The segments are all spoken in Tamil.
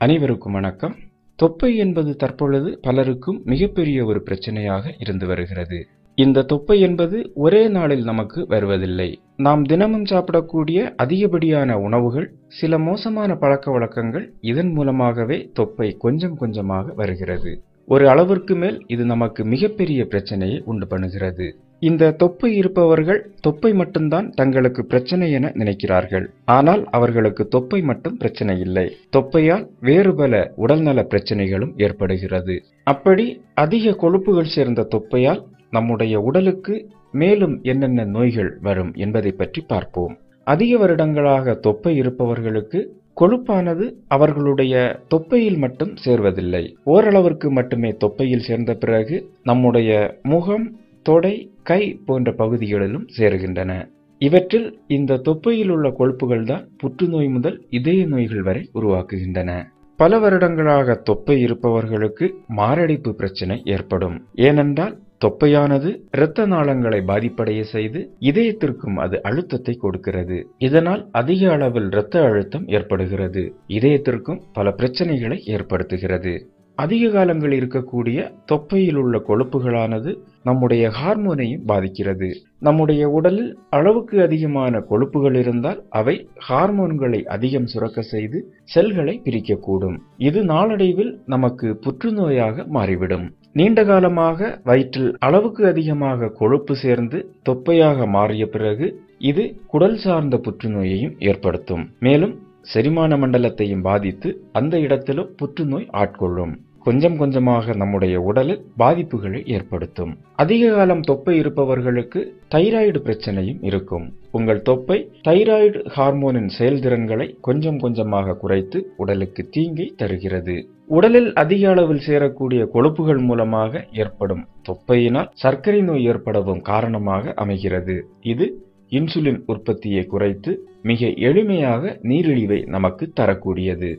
அனைவருக்கும் வணக்கம். தொப்பை என்பது தற்பொழுது பலருக்கும் மிகப்பெரிய ஒரு பிரச்சனையாக இருந்து வருகிறது. இந்த தொப்பை என்பது ஒரே நாளில் நமக்கு வருவதில்லை. நாம் தினமும் சாப்பிடக்கூடிய அதிகப்படியான உணவுகள் சில மோசமான பழக்க வழக்கங்கள் இதன் மூலமாகவே தொப்பை கொஞ்சம் கொஞ்சமாக வருகிறது. ஒரு அளவிற்கு மேல் இது நமக்கு மிகப்பெரிய பிரச்சனையை உண்டு பண்ணுகிறது. இந்த தொப்பை இருப்பவர்கள் தொப்பை மட்டும்தான் தங்களுக்கு பிரச்சனை என நினைக்கிறார்கள். ஆனால் அவர்களுக்கு தொப்பை மட்டும் பிரச்சனை இல்லை. தொப்பையால் வேறு பல உடல்நல பிரச்சனைகளும் ஏற்படுகிறது. அப்படி அதிக கொழுப்புகள் சேர்ந்த தொப்பையால் நம்முடைய உடலுக்கு மேலும் என்னென்ன நோய்கள் வரும் என்பதை பற்றி பார்ப்போம். அதிக வருடங்களாக தொப்பை இருப்பவர்களுக்கு கொழுப்பானது அவர்களுடைய தொப்பையில் மட்டும் சேர்வதில்லை. ஓரளவிற்கு மட்டுமே தொப்பையில் சேர்ந்த பிறகு நம்முடைய முகம் தொடை கை போன்ற பகுதிகளிலும் சேருகின்றன. இவற்றில் இந்த தொப்பையில் உள்ள கொழுப்புகள் தான் புற்றுநோய் முதல் இதய நோய்கள் வரை உருவாக்குகின்றன. பல வருடங்களாக தொப்பை இருப்பவர்களுக்கு மாரடைப்பு பிரச்சனை ஏற்படும். ஏனென்றால் தொப்பையானது இரத்த நாளங்களை பாதிப்படைய செய்து இதயத்திற்கும் அது அழுத்தத்தை கொடுக்கிறது. இதனால் அதிக அளவில் இரத்த அழுத்தம் ஏற்படுகிறது. இதயத்திற்கும் பல பிரச்சனைகளை ஏற்படுத்துகிறது. அதிக காலங்கள் இருக்கக்கூடிய தொப்பையில் உள்ள கொழுப்புகளானது நம்முடைய ஹார்மோனையும் பாதிக்கிறது. நம்முடைய உடலில் அளவுக்கு அதிகமான கொழுப்புகள் இருந்தால் அவை ஹார்மோன்களை அதிகம் சுரக்க செய்து செல்களை பிரிக்கக்கூடும். இது நாளடைவில் நமக்கு புற்றுநோயாக மாறிவிடும். நீண்ட காலமாக வயிற்றில் அளவுக்கு அதிகமாக கொழுப்பு சேர்ந்து தொப்பையாக மாறிய பிறகு இது குடல் சார்ந்த புற்றுநோயையும் ஏற்படுத்தும். மேலும் செரிமான மண்டலத்தையும் பாதித்து அந்த இடத்திலும் புற்றுநோய் ஆட்கொள்ளும். கொஞ்சம் கொஞ்சமாக நம்முடைய உடலில் பாதிப்புகளை ஏற்படுத்தும். அதிக காலம் தொப்பை இருப்பவர்களுக்கு தைராய்டு பிரச்சனையும் இருக்கும். உங்கள் தொப்பை தைராய்டு ஹார்மோனின் செயல்திறன்களை கொஞ்சம் கொஞ்சமாக குறைத்து உடலுக்கு தீங்கை தருகிறது. உடலில் அதிக அளவில் சேரக்கூடிய கொழுப்புகள் மூலமாக ஏற்படும் தொப்பையினால் சர்க்கரை நோய் ஏற்படவும் காரணமாக அமைகிறது. இது இன்சுலின் உற்பத்தியை குறைத்து மிக எளிமையாக நீரிழிவை நமக்கு தரக்கூடியது.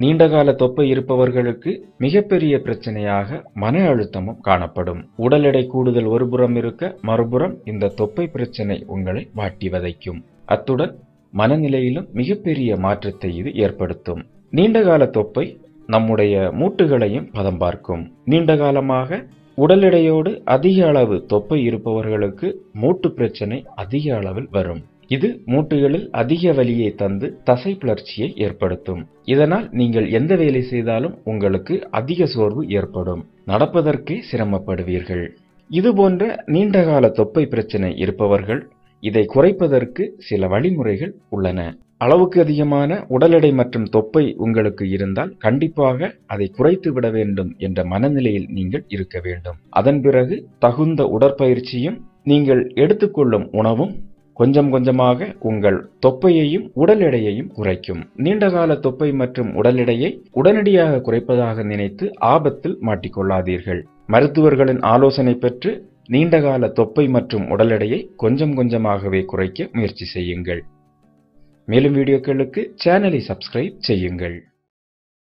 நீண்டகால தொப்பை இருப்பவர்களுக்கு மிகப்பெரிய பிரச்சனையாக மன அழுத்தமும் காணப்படும். உடல் எடை கூடுதல் ஒருபுறம் இருக்க மறுபுறம் இந்த தொப்பை பிரச்சனை உங்களை வாட்டி வதைக்கும். அத்துடன் மனநிலையிலும் மிகப்பெரிய மாற்றத்தை இது ஏற்படுத்தும். நீண்டகால தொப்பை நம்முடைய மூட்டுகளையும் பதம் பார்க்கும். நீண்ட காலமாக உடல் எடையோடு அதிக அளவு தொப்பை இருப்பவர்களுக்கு மூட்டு பிரச்சனை அதிக அளவில் வரும். இது மூட்டுகளில் அதிக வலியை தந்து தசை பிளர்ச்சியை ஏற்படுத்தும். இதனால் நீங்கள் எந்த வேலை செய்தாலும் உங்களுக்கு அதிக சோர்வு ஏற்படும். நடப்பதற்கே சிரமப்படுவீர்கள். இது போன்ற நீண்டகால தொப்பை பிரச்சனை இருப்பவர்கள் இதை குறைப்பதற்கு சில வழிமுறைகள் உள்ளன. அளவுக்கு அதிகமான உடல் எடை மற்றும் தொப்பை உங்களுக்கு இருந்தால் கண்டிப்பாக அதை குறைத்து விட வேண்டும் என்ற மனநிலையில் நீங்கள் இருக்க வேண்டும். அதன் பிறகு தகுந்த உடற்பயிற்சியும் நீங்கள் எடுத்துக்கொள்ளும் உணவும் கொஞ்சம் கொஞ்சமாக உங்கள் தொப்பையையும் உடல் எடையையும் குறைக்கும். நீண்டகால தொப்பை மற்றும் உடல் எடையை உடனடியாக குறைப்பதாக நினைத்து ஆபத்தில் மாட்டிக்கொள்ளாதீர்கள். மருத்துவர்களின் ஆலோசனை பெற்று நீண்டகால தொப்பை மற்றும் உடல் எடையை கொஞ்சம் கொஞ்சமாகவே குறைக்க முயற்சி செய்யுங்கள். மேலும் வீடியோக்களுக்கு சேனலை சப்ஸ்கிரைப் செய்யுங்கள்.